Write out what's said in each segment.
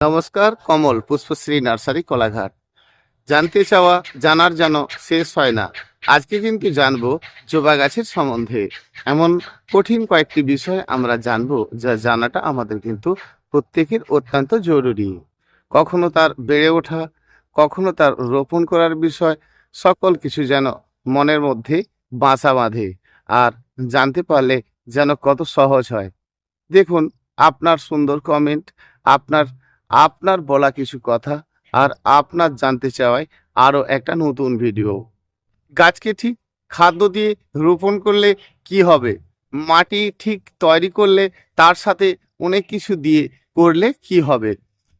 নমস্কার, কমল, পুষ্পশ্রী, নার্সারি, কোলাঘাট। জানতে চাওয়া, জানার যেন শেষ হয় না। আজকে কিন্তু জানব জবা গাছের সম্বন্ধে। এমন কঠিন কয়েকটি বিষয় আমরা জানব, যা জানাটা আমাদের কিন্তু প্রত্যেকের অত্যন্ত জরুরি। কখনো তার বেড়ে ওঠা, কখনো তার রোপণ করার বিষয়, সকল কিছু যেন মনের মধ্যে বাসা বাঁধে, আর জানতে পারলে যেন কত সহজ হয়। দেখুন, আপনার সুন্দর কমেন্ট আপনার আপনার বলা কিছু কথা আর আপনার জানতে চাওয়ায় আরও একটা নতুন ভিডিও গাছকে ঠিক খাদ্য দিয়ে রোপণ করলে কি হবে? মাটি ঠিক তৈরি করলে তার সাথে অনেক কিছু দিয়ে করলে কি হবে?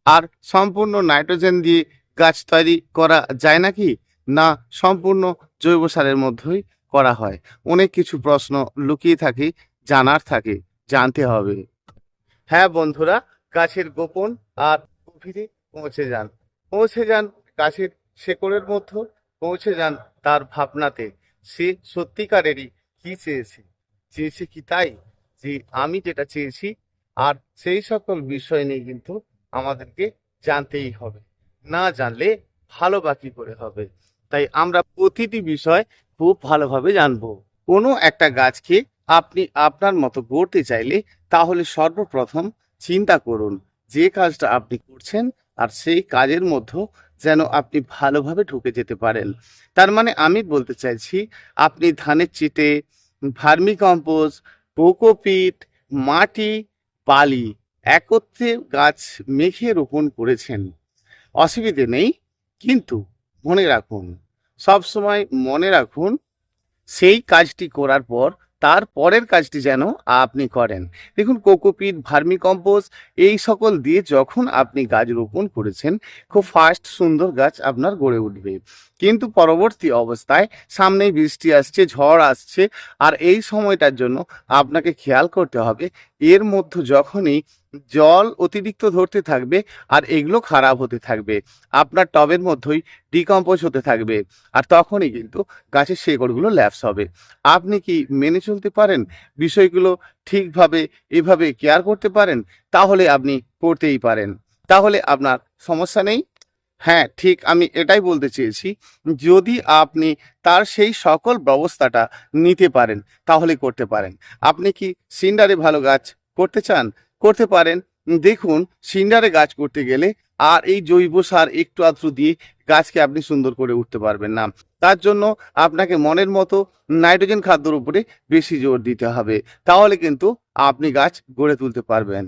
আর সম্পূর্ণ নাইট্রোজেন দিয়ে গাছ তৈরি করা যায় নাকি? না, সম্পূর্ণ জৈব সারের মধ্যেই করা হয়। অনেক কিছু প্রশ্ন লুকিয়ে থাকে, জানার থাকে, জানতে হবে। হ্যাঁ বন্ধুরা গাছের গোপন আর গভীরে পৌঁছে যান। পৌঁছে যান গাছের শেকড়ের মধ্যে, পৌঁছে যান তার ভাবনাতে। সে সত্যিকারেরই কি চেয়েছে? চেয়েছে কি তাই? যে আমি যেটা চেয়েছি, আর সেই সকল বিষয় নিয়ে কিন্তু আমাদেরকে জানতেই হবে। না জানলে ভালো বাকি করে হবে? তাই আমরা প্রতিটি বিষয় খুব ভালোভাবে জানব। কোনো একটা গাছকে আপনি আপনার মতো গড়তে চাইলে তাহলে সর্বপ্রথম চিন্তা করুন যে কাজটা আপনি করছেন আর সেই কাজের মধ্যে যেন আপনি ভালোভাবে ঢুকে যেতে পারেন। তার মানে আমি বলতে চাইছি, আপনি ধানের চিটে, ভার্মি কম্পোজ কোকোপিট মাটি, বালি একত্রে গাছ মেখে রোপণ করেছেন। অসুবিধে নেই, কিন্তু মনে রাখুন সব সময় মনে রাখুন, সেই কাজটি করার পর তার পরের কাজটি যেন আপনি করেন। দেখুন, কোকোপিট ভার্মি কম্পোজ এই সকল দিয়ে যখন আপনি গাছ রোপণ করেছেন, খুব ফাস্ট সুন্দর গাছ আপনার গড়ে উঠবে। কিন্তু পরবর্তী অবস্থায় সামনেই বৃষ্টি আসছে, ঝড় আসছে, আর এই সময়টার জন্য আপনাকে খেয়াল করতে হবে এর মধ্যে যখনই জল অতিরিক্ত ধরতে থাকবে আর এগুলো খারাপ হতে থাকবে, আপনার টবের মধ্যেই ডিকম্পোজ হতে থাকবে আর তখনই কিন্তু গাছের শেকড়গুলো ল্যাপস হবে। আপনি কি মেনে চলতে পারেন? বিষয়গুলো ঠিকভাবে এভাবে কেয়ার করতে পারেন? তাহলে আপনি করতেই পারেন। তাহলে আপনার সমস্যা নেই। হ্যাঁ ঠিক আমি এটাই বলতে চেয়েছি। যদি আপনি তার সেই সকল ব্যবস্থাটা নিতে পারেন, তাহলে করতে পারেন। আপনি কি সিন্ডারে ভালো গাছ করতে চান? করতে পারেন। দেখুন, সিন্ডারে গাছ করতে গেলে আর এই জৈব সার একটু আধটু দিয়ে গাছকে আপনি সুন্দর করে উঠতে পারবেন না। তার জন্য আপনাকে মনের মতো নাইট্রোজেন খাদ্যর উপরে বেশি জোর দিতে হবে। তাহলে কিন্তু আপনি গাছ গড়ে তুলতে পারবেন।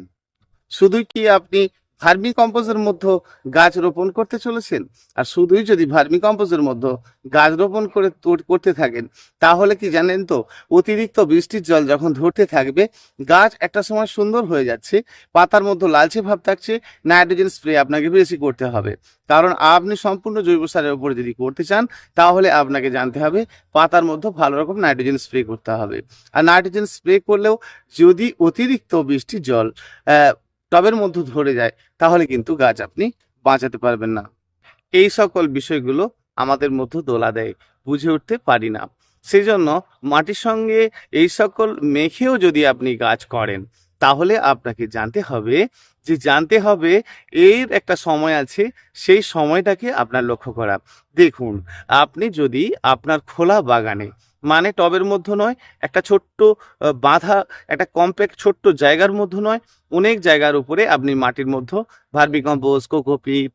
শুধুই কি আপনি ভার্মি কম্পোজের মধ্যে গাছ রোপণ করতে চলেছেন। আর শুধুই যদি ভার্মি কম্পোজের মধ্যে গাছ রোপণ করে করতে থাকেন, তাহলে কি জানেন তো, অতিরিক্ত বৃষ্টির জল যখন ধরতে থাকবে, গাছ একটা সময় সুন্দর হয়ে যাচ্ছে, পাতার মধ্যে লালচে ভাব থাকছে, নাইট্রোজেন স্প্রে আপনাকে বেশি করতে হবে। কারণ আপনি সম্পূর্ণ জৈব সারের উপরে যদি করতে চান, তাহলে আপনাকে জানতে হবে পাতার মধ্যে ভালো রকম নাইট্রোজেন স্প্রে করতে হবে। আর নাইট্রোজেন স্প্রে করলেও যদি অতিরিক্ত বৃষ্টির জল টবের মধ্যে ধরে যায়, তাহলে কিন্তু গাছ আপনি বাঁচাতে পারবেন না। এই সকল বিষয়গুলো আমাদের মধ্যে দোলা দেয়, বুঝে উঠতে পারি না। সেই জন্য মাটির সঙ্গে এই সকল মেখেও যদি আপনি গাছ করেন, তাহলে আপনাকে জানতে হবে যে জানতে হবে এর একটা সময় আছে, সেই সময়টাকে আপনার লক্ষ্য করা। দেখুন, আপনি যদি আপনার খোলা বাগানে মানে টবের মধ্যে নয়, একটা ছোট্ট বাঁধা, একটা কম্প্যাক্ট ছোট্ট জায়গার মধ্যে নয়, অনেক জায়গার উপরে আপনি মাটির মধ্যে ভার্মি কম্পোজ কোকোপিট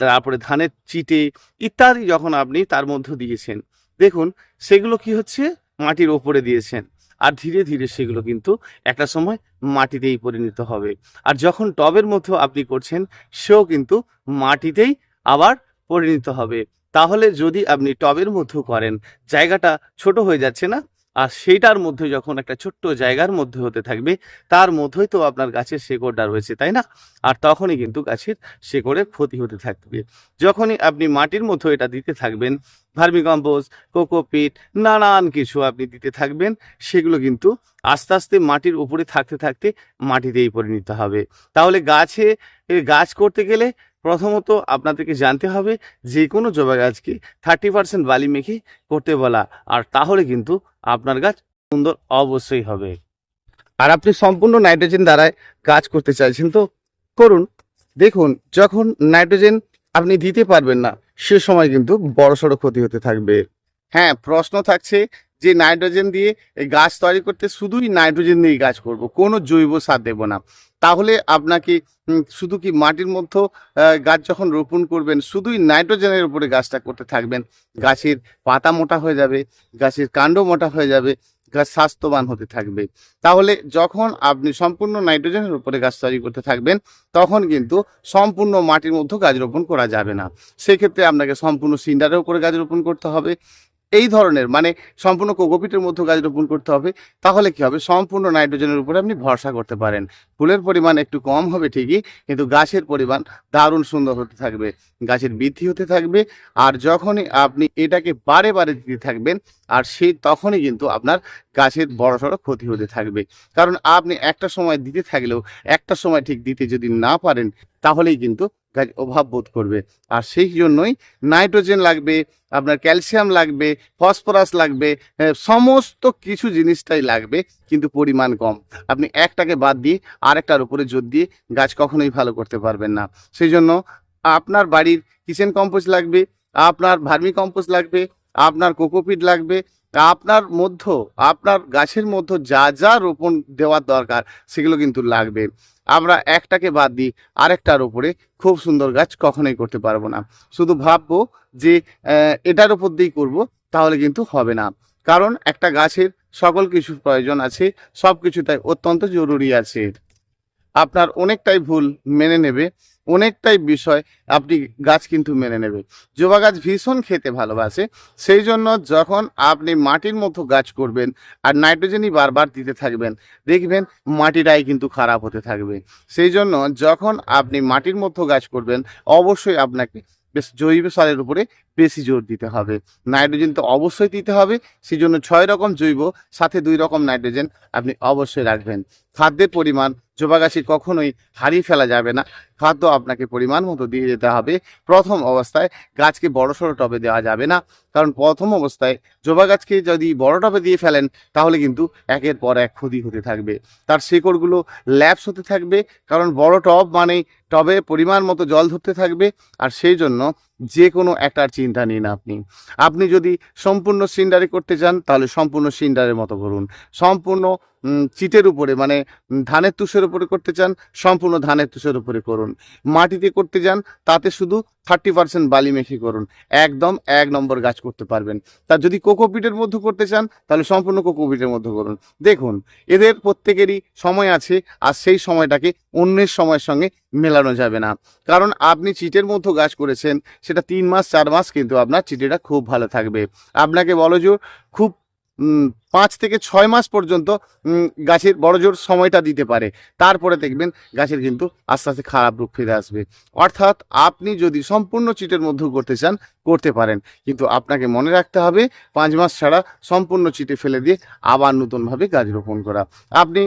তারপরে ধানের চিটে ইত্যাদি যখন আপনি তার মধ্যে দিয়েছেন, দেখুন সেগুলো কি হচ্ছে? মাটির ওপরে দিয়েছেন। আর ধীরে ধীরে সেগুলো কিন্তু একটা সময় মাটিতেই পরিণত হবে। আর যখন টবের মধ্যে আপনি করছেন, সেও কিন্তু মাটিতেই আবার পরিণত হবে। তাহলে যদি আপনি টবের মধ্যে করেন, জায়গাটা ছোট হয়ে যাচ্ছে না? আর সেইটার মধ্যে যখন একটা ছোট্ট জায়গার মধ্যে হতে থাকবে, তার মধ্যেই তো আপনার গাছের শেকড়টা রয়েছে, তাই না? আর তখনই কিন্তু গাছের শেকড়ের ক্ষতি হতে থাকবে। যখনই আপনি মাটির মধ্যে এটা দিতে থাকবেন ভার্মি কম্পোজ কোকোপিট, নানান কিছু আপনি দিতে থাকবেন, সেগুলো কিন্তু আস্তে আস্তে মাটির উপরে থাকতে থাকতে মাটিতেই পরিণত হবে। তাহলে গাছে গাছ করতে গেলে প্রথমত আপনাদেরকে জানতে হবে যে কোনো জবা গাছকে থার্টি পার্সেন্ট বালি মেখে করতে বলা, আর তাহলে কিন্তু আপনার গাছ সুন্দর অবশ্যই হবে। আর আপনি সম্পূর্ণ নাইট্রোজেন দ্বারায় কাজ করতে চাইছেন তো, করুন। দেখুন, যখন নাইট্রোজেন আপনি দিতে পারবেন না, সে সময় কিন্তু বড়সড় ক্ষতি হতে থাকবে। হ্যাঁ প্রশ্ন থাকছে যে নাইট্রোজেন দিয়ে গাছ তৈরি করতে শুধুই নাইট্রোজেন দিয়ে গাছ করব, কোনো জৈব সার দেব না। তাহলে আপনাকে শুধু কি মাটির মধ্যে গাছ যখন রোপণ করবেন, শুধুই নাইট্রোজেনের উপরে গাছটা করতে থাকবেন। গাছের পাতা মোটা হয়ে যাবে, গাছের কাণ্ড মোটা হয়ে যাবে, গাছ স্বাস্থ্যবান হতে থাকবে। তাহলে যখন আপনি সম্পূর্ণ নাইট্রোজেনের উপরে গাছ তৈরি করতে থাকবেন, তখন কিন্তু সম্পূর্ণ মাটির মধ্যে গাছ রোপণ করা যাবে না। সেক্ষেত্রে আপনাকে সম্পূর্ণ সিন্ডারের উপরে গাছ রোপণ করতে হবে এই ধরনের মানে সম্পূর্ণ কোকোপিটের মধ্যে গাছ রোপণ করতে হবে, তাহলে কি হবে? সম্পূর্ণ নাইট্রোজেনের উপরে আপনি ভরসা করতে পারেন। ফুলের পরিমাণ একটু কম হবে ঠিকই, কিন্তু গাছের পরিমাণ দারুণ সুন্দর হতে থাকবে, গাছের বৃদ্ধি হতে থাকবে, আর যখনই আপনি এটাকে বারে বারে দিতে থাকবেন, আর সেই তখনই কিন্তু আপনার গাছের বড়সড় ক্ষতি হতে থাকবে। কারণ আপনি একটা সময় দিতে থাকলেও, একটা সময় ঠিক দিতে যদি না পারেন, তাহলেই কিন্তু গাছ অভাব বোধ করবে। আর সেই জন্যই নাইট্রোজেন লাগবে, আপনার ক্যালসিয়াম লাগবে, ফসফরাস লাগবে সমস্ত কিছু জিনিসটাই লাগবে, কিন্তু পরিমাণ কম। আপনি একটাকে বাদ দিয়ে আরেকটার উপরে জোর দিয়ে গাছ কখনোই ভালো করতে পারবেন না। সেই জন্য আপনার বাড়ির কিচেন কম্পোস্ট লাগবে, আপনার ভার্মি কম্পোস্ট লাগবে আপনার কোকোপিট লাগবে। আপনার মধ্য, আপনার গাছের মধ্যে যা যা রোপণ দেওয়ার দরকার, সেগুলো কিন্তু লাগবে। আমরা একটাকে বাদ দিই, আরেকটার উপরে খুব সুন্দর গাছ কখনোই করতে পারব না। শুধু ভাববো যে এটার উপর দিয়েই করব, তাহলে কিন্তু হবে না। কারণ একটা গাছের সকল কিছু প্রয়োজন আছে সব কিছুটাই অত্যন্ত জরুরি আছে। আপনার অনেকটাই ভুল মেনে নেবে, অনেকটাই বিষয় আপনি গাছ কিন্তু মেনে নেবে। জবা গাছ ভীষণ খেতে ভালোবাসে, সেই জন্য যখন আপনি মাটির মতো গাছ করবেন আর নাইট্রোজেনই বারবার দিতে থাকবেন, দেখবেন মাটিটাই কিন্তু খারাপ হতে থাকবে। সেই জন্য যখন আপনি মাটির মতো গাছ করবেন, অবশ্যই আপনাকে বেশ জৈব সারের উপরে বেশি জোর দিতে হবে। নাইট্রোজেন তো অবশ্যই দিতে হবে, সেই জন্য ছয় রকম জৈব, সাথে দুই রকম নাইট্রোজেন আপনি অবশ্যই রাখবেন। খাদ্যের পরিমাণ জবা গাছে কখনোই হারিয়ে ফেলা যাবে না। খাদ্য আপনাকে পরিমাণ মতো দিয়ে যেতে হবে। প্রথম অবস্থায় গাছকে বড় সড়ো টবে দেওয়া যাবে না। কারণ প্রথম অবস্থায় জবা গাছকে যদি বড় টবে দিয়ে ফেলেন, তাহলে কিন্তু একের পর এক ক্ষতি হতে থাকবে। তার শেকড়গুলো ল্যাপস হতে থাকবে। কারণ বড় টব মানে টবে পরিমাণ মতো জল ধরতে থাকবে। আর সেই জন্য যে কোনো একটার চিন্তা নিন আপনি। আপনি যদি সম্পূর্ণ সিন্ডারে করতে চান, তাহলে সম্পূর্ণ সিন্ডারের মতো করুন। সম্পূর্ণ চিটের উপরে মানে ধানের তুষের উপরে করতে চান, সম্পূর্ণ ধানের তুষের উপরে করুন। মাটিতে করতে যান তাতে শুধু থার্টি পার্সেন্ট বালি মেখে করুন। একদম এক নম্বর গাছ করতে পারবেন। তা যদি কোকোপিটের মধ্যে করতে চান, তাহলে সম্পূর্ণ কোকোপিটের মধ্যে করুন। দেখুন, এদের প্রত্যেকেরই সময় আছে, আর সেই সময়টাকে অন্যের সময়ের সঙ্গে মেলানো যাবে না। কারণ আপনি চিটের মধ্যে গাছ করেছেন, সেটা তিন মাস, চার মাস কিন্তু আপনার চিটিটা খুব ভালো থাকবে। আপনাকে বলো যে, খুব পাঁচ থেকে ছয় মাস পর্যন্ত গাছের বড় জোর সময়টা দিতে পারে। তারপরে দেখবেন গাছের কিন্তু আস্তে আস্তে খারাপ রূপ ফিরে আসবে। অর্থাৎ আপনি যদি সম্পূর্ণ চিটের মধ্যে করতে চান, করতে পারেন। কিন্তু আপনাকে মনে রাখতে হবে, পাঁচ মাস ছাড়া সম্পূর্ণ চিটে ফেলে দিয়ে আবার নতুনভাবে গাছ রোপণ করা। আপনি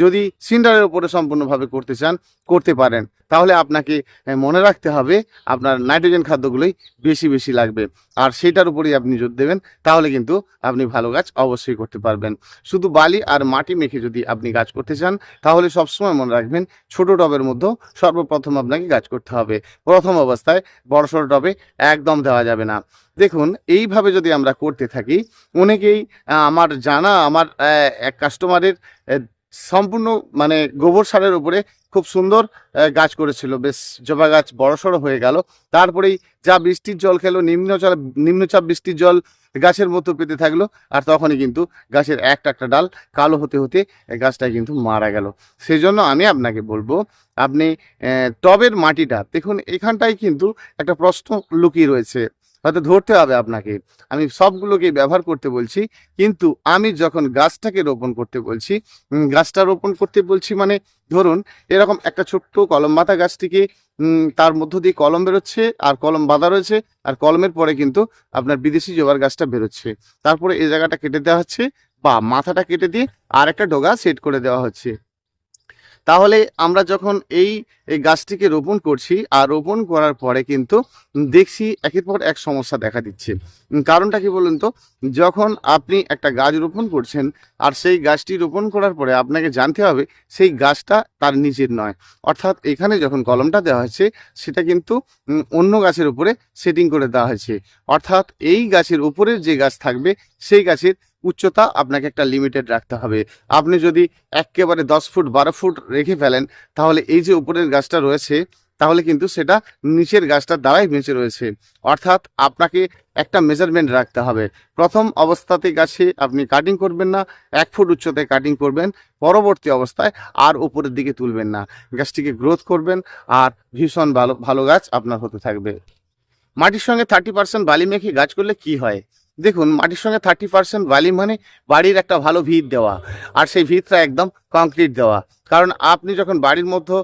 যদি সিন্ডারের উপরে সম্পূর্ণভাবে করতে চান, করতে পারেন। তাহলে আপনাকে মনে রাখতে হবে, আপনার নাইট্রোজেন খাদ্যগুলোই বেশি বেশি লাগবে। আর সেটার উপরেই আপনি জোর দেবেন, তাহলে কিন্তু আপনি ভালো গাছ অবশ্যই করতে পারবেন। শুধু বালি আর মাটি মেখে যদি আপনি গাছ করতে চান, তাহলে সবসময় মনে রাখবেন ছোট টবের মধ্যে সর্বপ্রথম আপনাকে গাছ করতে হবে। প্রথম অবস্থায় বড় সড়ো টবে একদম দেওয়া যাবে না। দেখুন, এইভাবে যদি আমরা করতে থাকি, অনেকেই আমার জানা, আমার এক কাস্টমারের সম্পূর্ণ মানে গোবর সারের উপরে খুব সুন্দর গাছ করেছিল। বেশ জবা গাছ বড়সড় হয়ে গেল। তারপরেই যা বৃষ্টির জল খেলো, নিম্নচাপ নিম্নচাপ বৃষ্টির জল গাছের মতো পেতে থাকল। আর তখনই কিন্তু গাছের একটা একটা ডাল কালো হতে হতে গাছটা কিন্তু মারা গেল। সেই জন্য আমি আপনাকে বলব, আপনি টবের মাটিটা, দেখুন এখানটায় কিন্তু একটা প্রশ্ন লুকিয়ে রয়েছে। হয়তো ধরতে হবে আপনাকে। আমি সবগুলোকে ব্যবহার করতে বলছি, কিন্তু আমি যখন গাছটাকে রোপণ করতে বলছি গাছটা রোপণ করতে বলছি মানে ধরুন, এরকম একটা ছোট্ট কলম মাথা গাছটিকে তার মধ্য দিয়ে কলম বেরোচ্ছে, আর কলম বাঁধা রয়েছে, আর কলমের পরে কিন্তু আপনার বিদেশি জবার গাছটা বেরোচ্ছে। তারপরে এই জায়গাটা কেটে দেওয়া হচ্ছে, বা মাথাটা কেটে দিয়ে আর একটা ডোগা সেট করে দেওয়া হচ্ছে। তাহলে আমরা যখন এই গাছটিকে রোপণ করছি, আর রোপণ করার পরে কিন্তু দেখছি একের পর এক সমস্যা দেখা দিচ্ছে। কারণটা কি বলুন তো? যখন আপনি একটা গাছ রোপণ করছেন, আর সেই গাছটি রোপণ করার পরে আপনাকে জানতে হবে, সেই গাছটা তার নিজের নয়। অর্থাৎ এখানে যখন কলমটা দেওয়া হয়েছে, সেটা কিন্তু অন্য গাছের উপরে সেটিং করে দেওয়া হয়েছে। অর্থাৎ এই গাছের উপরের যে গাছ থাকবে, সেই গাছের উচ্চতা আপনাকে একটা লিমিটেড রাখতে হবে। আপনি যদি একেবারে দশ ফুট, বারো ফুট রেখে ফেলেন, তাহলে এই যে উপরের গাছটা রয়েছে, তাহলে কিন্তু সেটা নিচের গাছটার দ্বারাই বেঁচে রয়েছে। অর্থাৎ আপনাকে একটা মেজারমেন্ট রাখতে হবে। প্রথম অবস্থাতে গাছে আপনি কাটিং করবেন না, এক ফুট উচ্চতায় কাটিং করবেন, পরবর্তী অবস্থায় আর উপরের দিকে তুলবেন না। গাছটিকে গ্রোথ করবেন আর ভীষণ ভালো ভালো গাছ আপনার হতে থাকবে। মাটির সঙ্গে থার্টি পার্সেন্ট বালি মেখে গাছ করলে কি হয়? দেখুন, মাটির সঙ্গে থার্টি পার্সেন্ট বালি মানে বাড়ির একটা ভালো ভিত দেওয়া। আর সেই ভিতটা একদম কংক্রিট দেওয়া। কারণ আপনি যখন বাড়ির মধ্যে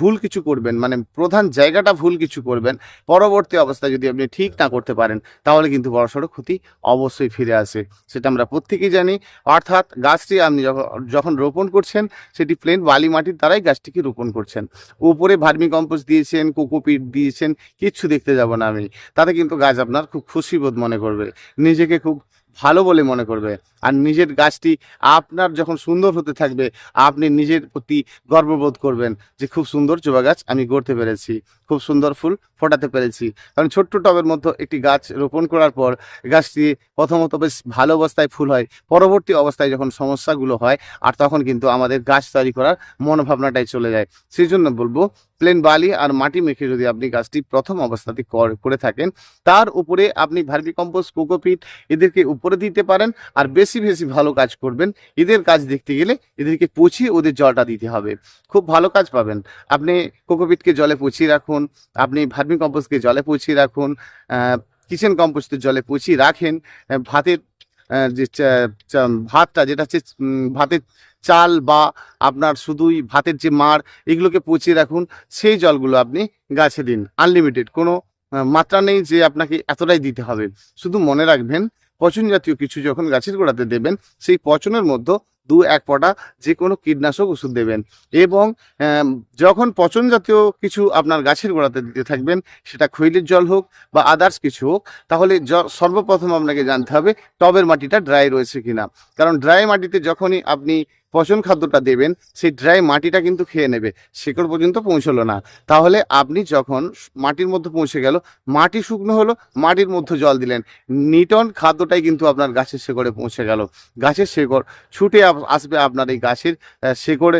ভুল কিছু করবেন মানে প্রধান জায়গাটা ভুল কিছু করবেন, পরবর্তী অবস্থায় যদি আপনি ঠিক না করতে পারেন, তাহলে কিন্তু বড়সড় ক্ষতি অবশ্যই ফিরে আসে। সেটা আমরা প্রত্যেকেই জানি। অর্থাৎ গাছটি আপনি যখন যখন রোপণ করছেন, সেটি প্লেন বালি মাটির দ্বারাই গাছটিকে রোপণ করছেন। উপরে ভার্মি কম্পোস্ট দিয়েছেন, কোকোপিট দিয়েছেন, কিচ্ছু দেখতে যাব না আমি। তাতে কিন্তু গাছ আপনার খুব খুশি বোধ মনে করবে। নিজেকে খুব ভালো বলে মনে করবে। আর নিজের গাছটি আপনার যখন সুন্দর হতে থাকবে, আপনি নিজের প্রতি গর্ববোধ করবেন যে খুব সুন্দর জবা গাছ আমি গড়তে পেরেছি। খুব সুন্দর ফুল ফোটাতে পেরেছি। কারণ ছোট্ট টবের মধ্যে একটি গাছ রোপণ করার পর গাছটি প্রথমত বেশ ভালো অবস্থায় ফুল হয়। পরবর্তী অবস্থায় যখন সমস্যাগুলো হয়, আর তখন কিন্তু আমাদের গাছ তৈরি করার মনোভাবনাটাই চলে যায়। সেই জন্য বলব প্লেন বালি আর মাটি মেখে যদি আপনি গাছটি প্রথম অবস্থাতে করে থাকেন, তার উপরে আপনি ভার্মি কম্পোস্ট কোকোপিট এদেরকে উপরে দিতে পারেন আর বেশি বেশি ভালো কাজ করবেন। এদের কাজ দেখতে গেলে এদেরকে পচিয়ে ওদের জলটা দিতে হবে। খুব ভালো কাজ পাবেন। আপনি কোকোপিটকে জলে পচিয়ে রাখুন আপনি ভার্মি কম্পোস্টকে জলে পচিয়ে রাখুন কিচেন কম্পোস্টের জলে পচিয়ে রাখেন ভাতের যে ভাতটা যেটা হচ্ছে ভাতের চাল বা আপনার শুধুই ভাতের যে মাড়, এগুলোকে পচিয়ে রাখুন, সেই জলগুলো আপনি গাছে দিন, আনলিমিটেড, কোনো মাত্রা নেই যে আপনাকে এতটাই দিতে হবে। শুধু মনে রাখবেন পচন জাতীয় কিছু যখন গাছের গোড়াতে দেবেন, সেই পচনের মধ্যে দু এক পটা যে কোনো কীটনাশক ওষুধ দেবেন। এবং যখন পচন জাতীয় কিছু আপনার গাছের গোড়াতে দিতে থাকবেন, সেটা খৈলের জল হোক বা আদার্স কিছু হোক, তাহলে সর্বপ্রথম আপনাকে জানতে হবে টবের মাটিটা ড্রাই রয়েছে কিনা। কারণ ড্রাই মাটিতে যখনই আপনি পচন খাদ্যটা দেবেন, সেই ড্রাই মাটিটা কিন্তু খেয়ে নেবে, শেকড় পর্যন্ত পৌঁছলো না। তাহলে আপনি যখন মাটির মধ্যে পৌঁছে গেল, মাটি শুকনো হলো, মাটির মধ্যে জল দিলেন, নিটন খাদ্যটাই কিন্তু আপনার গাছের শেকড়ে পৌঁছে গেল। গাছের শেকড় ছুটে আসবে আপনার এই গাছের শেকড়ে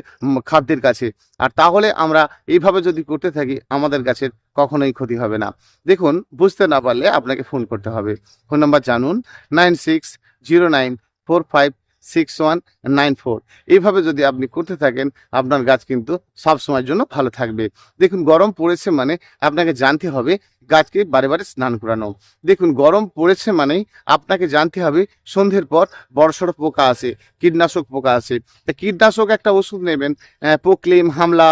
খাদ্যের কাছে। আর তাহলে আমরা এইভাবে যদি করতে থাকি, আমাদের গাছের কখনোই ক্ষতি হবে না। দেখুন, বুঝতে না পারলে আপনাকে ফোন করতে হবে। ফোন নাম্বার জানুন, nine six zero nine four five six one nine four এইভাবে যদি আপনি করতে থাকেন, আপনার গাছ কিন্তু সবসময়ের জন্য ভালো থাকবে। দেখুন, গরম পড়েছে মানে আপনাকে জানতে হবে গাছকে বারে বারে স্নান করানো। দেখুন, গরম পড়েছে মানেই আপনাকে জানতে হবে, সন্ধ্যের পর বড়সড় পোকা আসে কীটনাশক পোকা তা কীটনাশক একটা ওষুধ নেবেন পোকলিম, হামলা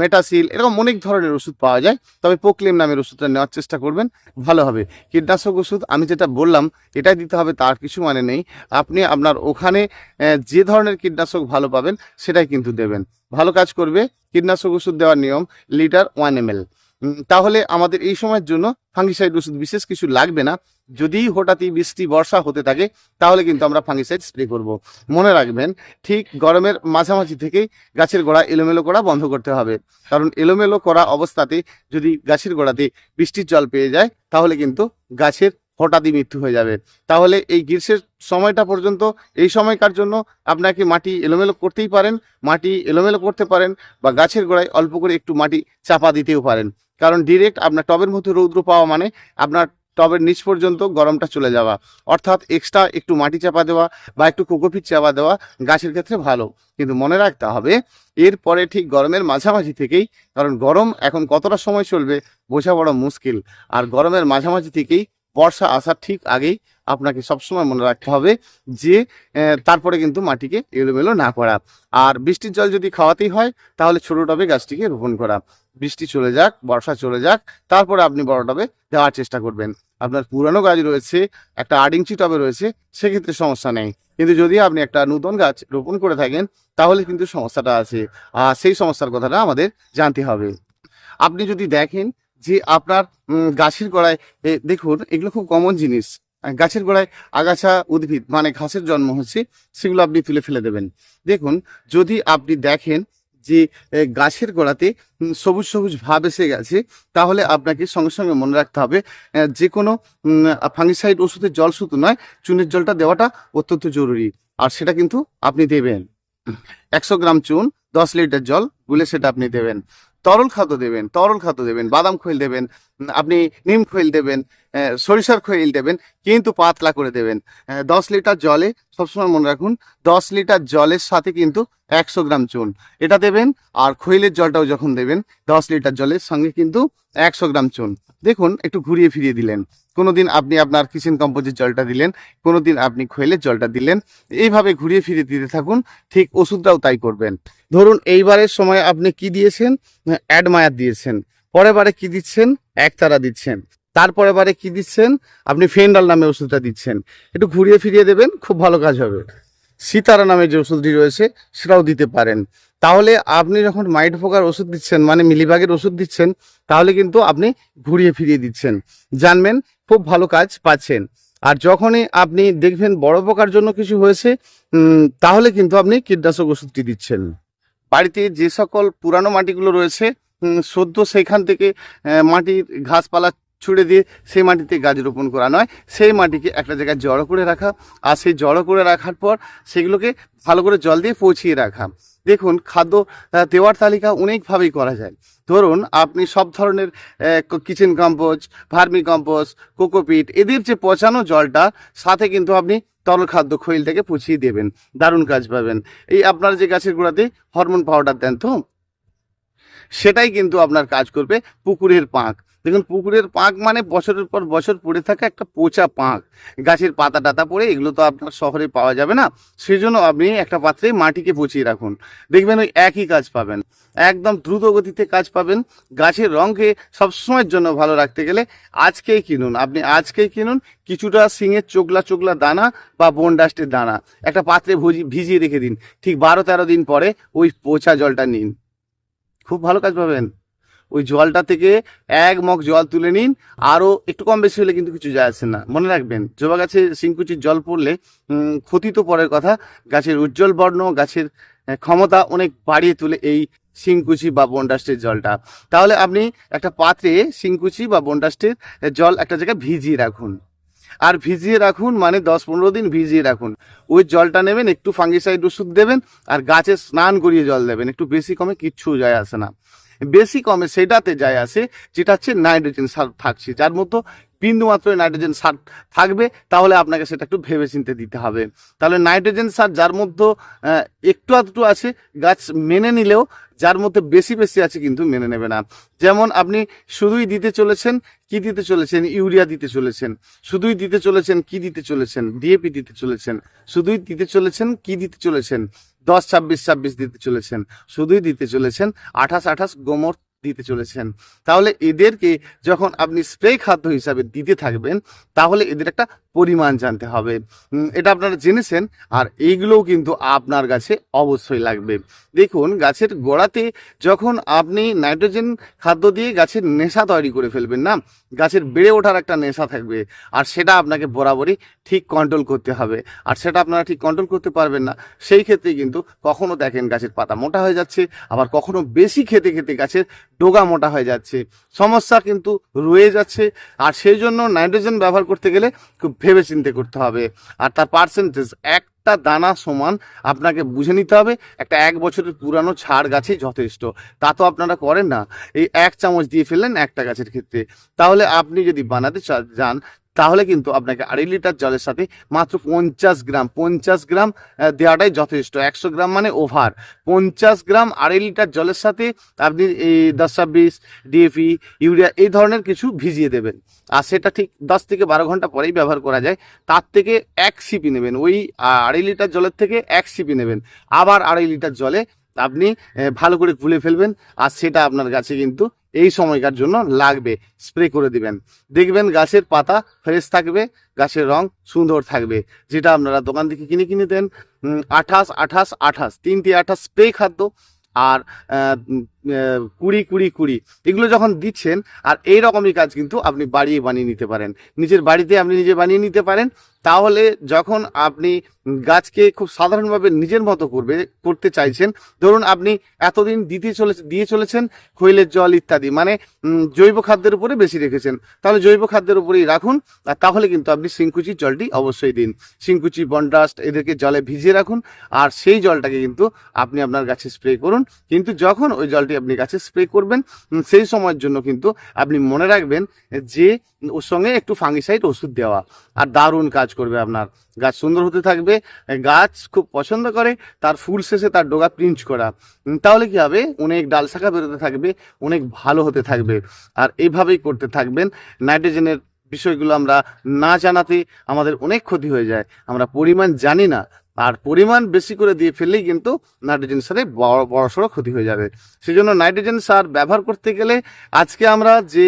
মেটাসিল, এরকম অনেক ধরনের ওষুধ পাওয়া যায়। তবে পোকলিম নামের ওষুধটা নেওয়ার চেষ্টা করবেন, ভালো হবে। কীটনাশক ওষুধ, আমি যেটা বললাম, এটাই দিতে হবে, তার কিছু মানে নেই। আপনি আপনার ওখানে যে ধরনের কীটনাশক ভালো পাবেন, সেটাই কিন্তু দেবেন। ভালো কাজ করবে, কীটনাশক ওষুধ দেওয়ার নিয়ম, লিটার ওয়ান এম তাহলে আমাদের এই সময়ের জন্য ফাঙ্গিসাইড ওষুধ বিশেষ কিছু লাগবে না। যদি হঠাৎই বৃষ্টি, বর্ষা হতে থাকে, তাহলে কিন্তু আমরা ফাঙ্গিসাইড স্প্রে করব। মনে রাখবেন, ঠিক গরমের মাঝামাঝি থেকেই গাছের গোড়া এলোমেলো করা বন্ধ করতে হবে। কারণ এলোমেলো করা অবস্থাতে যদি গাছের গোড়াতে বৃষ্টির জল পেয়ে যায়, তাহলে কিন্তু গাছের হঠাৎই মৃত্যু হয়ে যাবে। তাহলে এই গ্রীষ্মের সময়টা পর্যন্ত, এই সময়কার জন্য আপনাকে মাটি এলোমেলো করতেই পারেন, মাটি এলোমেলো করতে পারেন বা গাছের গোড়ায় অল্প করে একটু মাটি চাপা দিতেও পারেন। কারণ ডিরেক্ট আপনার টবের মধ্যে রৌদ্র পাওয়া মানে আপনার টবের নিচ পর্যন্ত গরমটা চলে যাওয়া। অর্থাৎ এক্সট্রা একটু মাটি চাপা দেওয়া বা একটু কোকোপিট চাপা দেওয়া গাছের ক্ষেত্রে ভালো। কিন্তু মনে রাখতে হবে, এরপরে ঠিক গরমের মাঝামাঝি থেকেই, কারণ গরম এখন কতটা সময় চলবে বোঝা বড় মুশকিল। আর গরমের মাঝামাঝি থেকেই বর্ষা আসার ঠিক আগেই আপনাকে সবসময় মনে রাখতে হবে যে তারপরে কিন্তু মাটিকে এলোমেলো না করা। আর বৃষ্টির জল যদি খাওয়াতেই হয়, তাহলে ছোট টবে গাছটিকে রোপণ করা। বৃষ্টি চলে যাক, বর্ষা চলে যাক, তারপরে আপনি বড় টবে দেওয়ার চেষ্টা করবেন। আপনার পুরানো গাছ রয়েছে, একটা আট ইঞ্চি টবে রয়েছে, সেক্ষেত্রে সমস্যা নেই। কিন্তু যদি আপনি একটা নতুন গাছ রোপণ করে থাকেন, তাহলে কিন্তু সমস্যাটা আছে। আর সেই সমস্যার কথাটা আমাদের জানতে হবে। আপনি যদি দেখেন যে আপনার গাছের গোড়ায় দেখুন, এগুলো খুব কমন জিনিস। গাছের গোড়ায় আগাছা উদ্ভিদ মানে ঘাসের জন্ম হচ্ছে, সেগুলো আপনি তুলে ফেলে দেবেন। দেখুন, যদি আপনি দেখেন যে গাছের গোড়াতে সবুজ সবুজ ভাব এসে গেছে, তাহলে আপনাকে সঙ্গে সঙ্গে মনে রাখতে হবে যে কোনো ফাঙ্গিসাইড ওষুধের জল শুধু নয়, চুনের জলটা দেওয়াটা অত্যন্ত জরুরি। আর সেটা কিন্তু আপনি দেবেন। একশো গ্রাম চুন, দশ লিটার জল, গুলে সেটা আপনি দেবেন। তরল খাদ্য দেবেন তরল খাদ্য দেবেন বাদাম খৈল দেবেন আপনি নিম খৈল দেবেন সরিষার খৈল দেবেন, কিন্তু পাতলা করে দেবেন। দশ লিটার জলে, সবসময় মনে রাখুন, দশ লিটার জলের সাথে কিন্তু একশো গ্রাম চুন। এটা দেবেন, আর খৈলের জলটাও যখন দেবেন, দশ লিটার জলের সঙ্গে কিন্তু একশো গ্রাম চুন। দেখুন, একটু ঘুরিয়ে ফিরিয়ে দিলেন। কোনোদিন আপনি আপনার কিচেন কম্পোজের জলটা দিলেন, কোনোদিন আপনি খৈলের জলটা দিলেন। এইভাবে ঘুরিয়ে ফিরিয়ে দিতে থাকুন, ঠিক ওষুধটাও তাই করবেন। ধরুন, এইবারের সময় আপনি কি দিয়েছেন? অ্যাডমায়ার দিয়েছেন। পরের বারে কি দিচ্ছেন? একতারা দিচ্ছেন। তারপরে বারে কি দিচ্ছেন? আপনি ফেন্ডাল নামে ওষুধটা দিচ্ছেন। একটু ঘুরিয়ে ফিরিয়ে দেবেন, খুব ভালো কাজ হবে। সীতারা নামে যে ওষুধটি রয়েছে, সেটাও দিতে পারেন। তাহলে আপনি যখন মাইট পোকার ওষুধ দিচ্ছেন মানে মিলিবাগের ওষুধ দিচ্ছেন, তাহলে কিন্তু আপনি ঘুরিয়ে ফিরিয়ে দিচ্ছেন। জানবেন, খুব ভালো কাজ পাচ্ছেন। আর যখনই আপনি দেখবেন বড় পোকার জন্য কিছু হয়েছে তাহলে কিন্তু আপনি কীটনাশক ওষুধটি দিচ্ছেন। বাড়িতে যে সকল পুরানো মাটিগুলো রয়েছে সদ্য সেখান থেকে মাটির ঘাসপালা ছুড়ে দিয়ে সেই মাটিতে গাছ রোপণ করা নয়। সেই মাটিকে একটা জায়গায় জড়ো করে রাখা আর সেই জড়ো করে রাখার পর সেগুলোকে ভালো করে জল দিয়ে পৌঁছিয়ে রাখা। দেখুন, খাদ্য দেওয়ার তালিকা অনেকভাবেই করা যায়। ধরুন, আপনি সব ধরনের kitchen compost, vermicompost, cocopeat, এদের যে পচানো জলটা, সাথে কিন্তু আপনি তরল খাদ্য খৈল থেকে পুছিয়ে দেবেন। দারুণ কাজ পাবেন। এই আপনার যে গাছের গোড়াতে হরমোন পাউডার দেন তো, সেটাই কিন্তু আপনার কাজ করবে পুকুরের পাঁক। দেখুন, পুকুরের পাঁক মানে বছরের পর বছর পড়ে থাকা একটা পচা পাঁক। গাছের পাতা টাতা পড়ে, এগুলো তো আপনার শহরে পাওয়া যাবে না। সেই জন্য আপনি একটা পাত্রে মাটিকে পচিয়ে রাখুন। দেখবেন ওই একই কাজ পাবেন। একদম দ্রুত গতিতে কাজ পাবেন। গাছের রঙকে সবসময়ের জন্য ভালো রাখতে গেলে আজকেই কিনুন। আপনি আজকেই কিনুন কিছুটা সিঙের চোগলা চোগলা দানা বা ডাস্টের দানা। একটা পাত্রে ভুজি, ভিজিয়ে রেখে দিন। ঠিক বারো তেরো দিন পরে ওই পচা জলটা নিন। খুব ভালো কাজ পাবেন। ওই জলটা থেকে এক মগ জল তুলে নিন। আরও একটু কম বেশি হলে কিন্তু কিছু যায় আসে না। মনে রাখবেন, জবা গাছে শিংকুচির জল পড়লে ক্ষতি তো পরের কথা। গাছের উজ্জ্বল বর্ণ, গাছের ক্ষমতা অনেক বাড়িয়ে তোলে এই শিংকুচি বা বনডাস্টের জলটা। তাহলে আপনি একটা পাত্রে শিংকুচি বা বনডাস্টের জল একটা জায়গায় ভিজিয়ে রাখুন। আর ভিজিয়ে রাখুন মানে দশ পনেরো দিন ভিজিয়ে রাখুন। ওই জলটা নেবেন, একটু ফাঙ্গিসাইড ওষুধ দেবেন, আর গাছে স্নান করিয়ে জল দেবেন। একটু বেশি কমে কিচ্ছু যায় আসে না। বেশি কমে সেটাতে যায় আসে, যেটা হচ্ছে নাইট্রোজেন সার থাকছে, যার মতো বিন্দু মাত্র নাইট্রোজেন সার থাকবে, তাহলে আপনাকে সেটা একটু ভেবে চিনতে দিতে হবে। তাহলে নাইট্রোজেন সার যার মধ্যে একটু আধটু আছে, গাছ মেনে নিলেও যার মধ্যে বেশি বেশি আছে কিন্তু মেনে নেবে না। যেমন আপনি শুধুই দিতে চলেছেন, কি দিতে চলেছেন? ইউরিয়া দিতে চলেছেন। শুধুই দিতে চলেছেন, কি দিতে চলেছেন? ডিএপি দিতে চলেছেন। শুধুই দিতে চলেছেন, কি দিতে চলেছেন? দশ, ছাব্বিশ ছাব্বিশ দিতে চলেছেন, শুধুই দিতে চলেছেন, আঠাশ আঠাশ গোমর দিতে চলেছেন। তাহলে এদেরকে যখন আপনি স্প্রে খাদ্য হিসাবে দিতে থাকবেন, তাহলে এদের একটা পরিমাণ জানতে হবে। এটা আপনারা জেনেছেন, আর এইগুলোও কিন্তু আপনার গাছে অবশ্যই লাগবে। দেখুন, গাছের গোড়াতে যখন আপনি নাইট্রোজেন খাদ্য দিয়ে গাছের নেশা তৈরি করে ফেলবেন না, গাছের বেড়ে ওঠার একটা নেশা থাকবে, আর সেটা আপনাকে বরাবরই ঠিক কন্ট্রোল করতে হবে। আর সেটা আপনারা ঠিক কন্ট্রোল করতে পারবেন না, সেই ক্ষেত্রে কিন্তু কখনো দেখেন গাছের পাতা মোটা হয়ে যাচ্ছে, আবার কখনো বেশি খেতে খেতে গাছের ডোগা মোটা হয়ে যাচ্ছে। সমস্যা কিন্তু রয়ে যাচ্ছে, আর সেই জন্য নাইট্রোজেন ব্যবহার করতে গেলে খুব ভেবে চিন্তে করতে হবে। আর তার পার্সেন্টেজ একটা দানা সমান আপনাকে বুঝে নিতে হবে, একটা এক বছরের পুরানো ছাড় গাছেই যথেষ্ট। তা তো আপনারা করেন না। এই এক চামচ দিয়ে ফেললেন একটা গাছের ক্ষেত্রে। তাহলে আপনি যদি বানাতে চান তাহলে কিন্তু আপনাকে আড়াই লিটার জলের সাথে মাত্র পঞ্চাশ গ্রাম পঞ্চাশ গ্রাম দেওয়াটাই যথেষ্ট। একশো গ্রাম মানে ওভার। পঞ্চাশ গ্রাম আড়াই লিটার জলের সাথে আপনি এই দশ ছাব্বিশ ডিএপি ইউরিয়া এই ধরনের কিছু ভিজিয়ে দেবেন। আর সেটা ঠিক দশ থেকে বারো ঘণ্টা পরেই ব্যবহার করা যায়। তার থেকে এক সিপি নেবেন। ওই আড়াই লিটার জলের থেকে এক সিপি নেবেন। আবার আড়াই লিটার জলে আপনি ভালো করে গুলে ফেলবেন। আর সেটা আপনার গাছে কিন্তু এই সময়কার জন্য লাগবে। স্প্রে করে দিবেন। দেখবেন গাছের পাতা ফ্রেশ থাকবে, গাছের রং সুন্দর থাকবে। যেটা আপনারা দোকান থেকে কিনে কিনে দেন আঠাশ আঠাশ আঠাশ, তিনটি আঠাশ স্প্রে খাদ্য আর কুড়ি কুড়ি কুড়ি। এগুলো যখন দিচ্ছেন, আর এই রকমই কাজ কিন্তু আপনি বাড়িয়ে বানিয়ে নিতে পারেন। নিজের বাড়িতে আপনি নিজে বানিয়ে নিতে পারেন তাহলে যখন আপনি গাছকে খুব সাধারণভাবে নিজের মতো করবে, করতে চাইছেন, ধরুন আপনি এতদিন দিতে চলে দিয়ে চলেছেন খৈলের জল ইত্যাদি মানে জৈব খাদ্যের উপরে বেশি রেখেছেন, তাহলে জৈব খাদ্যের উপরেই রাখুন, আর তাহলে কিন্তু আপনি সিংকুচির জলটি অবশ্যই দিন। সিংকুচি, বনডাস্ট এদেরকে জলে ভিজিয়ে রাখুন, আর সেই জলটাকে কিন্তু আপনি আপনার গাছে স্প্রে করুন, কিন্তু যখন ওই জলটি আপনি গাছে স্প্রে করবেন সেই সময়ের জন্য কিন্তু আপনি মনে রাখবেন যে, ওর সঙ্গে একটু ফাঙ্গিসাইড ওষুধ দেওয়া, আর দারুণ কাজ করবে আপনার। গাছ সুন্দর হতে থাকবে, গাছ খুব পছন্দ করে, তার ফুল শেষে তার ডোগা প্রিঞ্চ করা। তাহলে কি হবে? অনেক ডাল শাখা বেরোতে থাকবে, অনেক ভালো হতে থাকবে। আর এইভাবেই করতে থাকবেন। নাইট্রোজেনের বিষয়গুলো আমরা না জানাতে আমাদের অনেক ক্ষতি হয়ে যায়। আমরা পরিমাণ জানি না। আর পরিমাণ বেশি করে দিয়ে ফেললেই কিন্তু নাইট্রোজেন সারে বড়, বড়সড় ক্ষতি হয়ে যাবে। সেই জন্য নাইট্রোজেন সার ব্যবহার করতে গেলে আজকে আমরা যে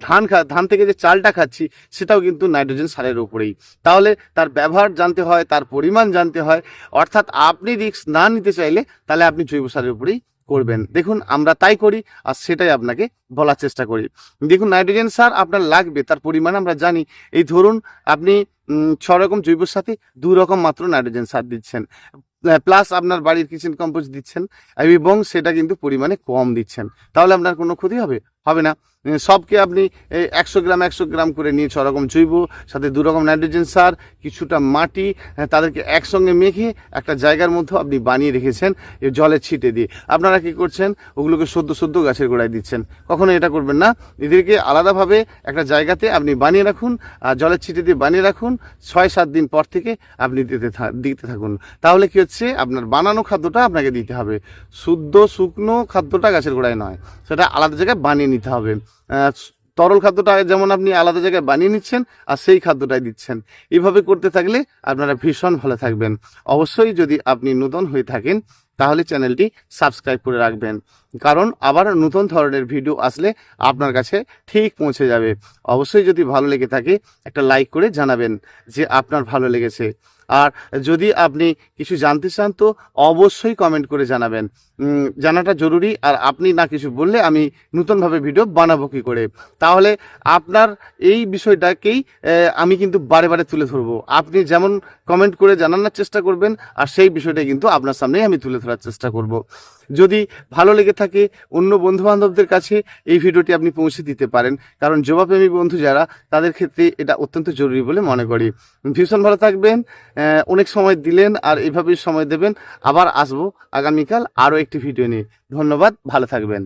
ধান খা ধান থেকে যে চালটা খাচ্ছি, সেটাও কিন্তু নাইট্রোজেন সারের উপরেই। তাহলে তার ব্যবহার জানতে হয়, তার পরিমাণ জানতে হয়। অর্থাৎ আপনি রিস্ক না নিতে চাইলে, তাহলে আপনি জৈব সারের উপরেই করবেন। দেখুন, আমরা তাই করি, আর সেটাই আপনাকে বলার চেষ্টা করি। দেখুন, নাইট্রোজেন সার আপনার লাগবে, তার পরিমাণ আমরা জানি। এই ধরুন, আপনি ছ রকম জৈব সাথে দু রকম মাত্র নাইট্রোজেন সার দিচ্ছেন। প্লাস আপনার বাড়ির কিচেন কম্পোস্ট দিচ্ছেন, এবং সেটা কিন্তু পরিমাণে কম দিচ্ছেন। তাহলে আপনার কোনো ক্ষতি হবে? হবে না। সবকে আপনি একশো গ্রাম একশো গ্রাম করে নিয়ে ছ রকম জৈব সাথে দু রকম নাইট্রোজেন সার কিছুটা মাটি হ্যাঁ, তাদেরকে একসঙ্গে মেখে একটা জায়গার মধ্যে আপনি বানিয়ে রেখেছেন জলে ছিটে দিয়ে। আপনারা কি করছেন? ওগুলোকে সদ্য সদ্য গাছের গোড়ায় দিচ্ছেন। কখনো এটা করবেন না। এদেরকে আলাদাভাবে একটা জায়গাতে আপনি বানিয়ে রাখুন আর জলের ছিটে দিয়ে বানিয়ে রাখুন ছয় সাত দিন পর থেকে আপনি দিতে দিতে থাকুন। তাহলে কি হচ্ছে? আপনার বানানো খাদ্যটা আপনাকে দিতে হবে। শুদ্ধ শুকনো খাদ্যটা গাছের গোড়ায় নয়। সেটা আলাদা জায়গায় বানিয়ে নিতে হবে। তরল খাদ্যটা যেমন আপনি আলাদা জায়গায় বানিয়ে নিচ্ছেন, আর সেই খাদ্যটাই দিচ্ছেন। এইভাবে করতে থাকলে আপনারা ভীষণ ভালো থাকবেন। অবশ্যই যদি আপনি নূতন হয়ে থাকেন, তাহলে চ্যানেলটি সাবস্ক্রাইব করে রাখবেন। কারণ আবার নতুন ধরনের ভিডিও আসলে আপনার কাছে ঠিক পৌঁছে যাবে। অবশ্যই যদি ভালো লেগে থাকে, একটা লাইক করে জানাবেন যে আপনার ভালো লেগেছে। আর যদি আপনি কিছু জানতে চান, তো অবশ্যই কমেন্ট করে জানাবেন। জানাটা জরুরি, আর আপনি না কিছু বললে আমি নতুনভাবে ভিডিও বানাবো কী করে? তাহলে আপনার এই বিষয়টাকেই আমি কিন্তু বারে বারে তুলে ধরবো। আপনি যেমন কমেন্ট করে জানানোর চেষ্টা করবেন, আর সেই বিষয়টা কিন্তু আপনার সামনেই আমি তুলে ধরার চেষ্টা করব। যদি ভালো লেগে থাকে অন্য বন্ধুবান্ধবদের কাছে এই ভিডিওটি আপনি পৌঁছে দিতে পারেন। কারণ যুবাপ্রেমী বন্ধু যারা, তাদের ক্ষেত্রে এটা অত্যন্ত জরুরি বলে মনে করি। ভীষণ ভালো থাকবেন অনেক সময় দিলেন আর এভাবেই সময় দেবেন। আবার আসব আগামীকাল আরও একটি ভিডিও নিয়ে। ধন্যবাদ, ভালো থাকবেন।